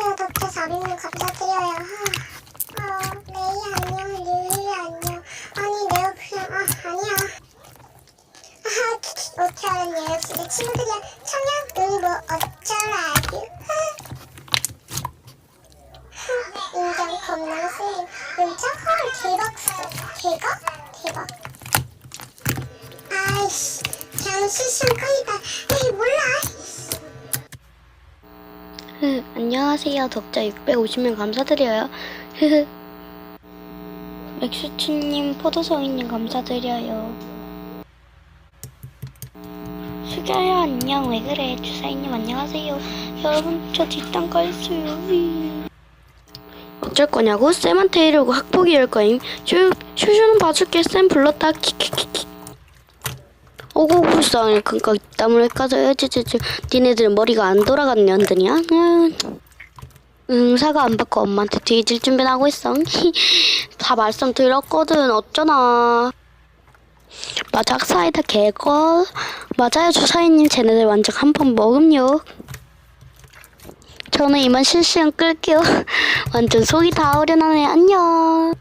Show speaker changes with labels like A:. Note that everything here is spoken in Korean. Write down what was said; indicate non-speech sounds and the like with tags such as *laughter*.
A: 닥쳐 닥쳐 자비님 감사드려요. 아, 아 메이 안녕 릴리 안녕. 아니 내가 그냥 아 아니야. 아 어쩌라니 역시 내 친구들이야 청약 응뭐 어쩌라니 아, 인간 겁나 쓰임 문자 헐 대박 대박 대박? 아이씨 잠시 숨 끄이다
B: 흐, *laughs* 안녕하세요. 덕자 650명 감사드려요. *laughs* 흐흐. 맥슈츠님, 포도성이님 감사드려요. 수자야 안녕. 왜 그래? 주사위님 안녕하세요. 여러분 저 깔았어요. 휘. 어쩔 거냐고? 쌤한테 이러고 학폭이 열 거임. 슈, 슈슈는 봐줄게. 쌤 불렀다. 키키키키. 오고 불쌍해. 그니까 땀을 까져야지. 니네들은 머리가 안 돌아가는 년들이야? 응. 응, 사과 안 받고 엄마한테 뒤질 준비는 하고 있어. *laughs* 다 말씀 드렸거든. 어쩌나. 맞아, 사이다 개걸. 맞아요, 주사위님. 쟤네들 완전 한 번 먹음요. 저는 이만 실시간 끌게요. *laughs* 완전 속이 다 어련하네. 안녕.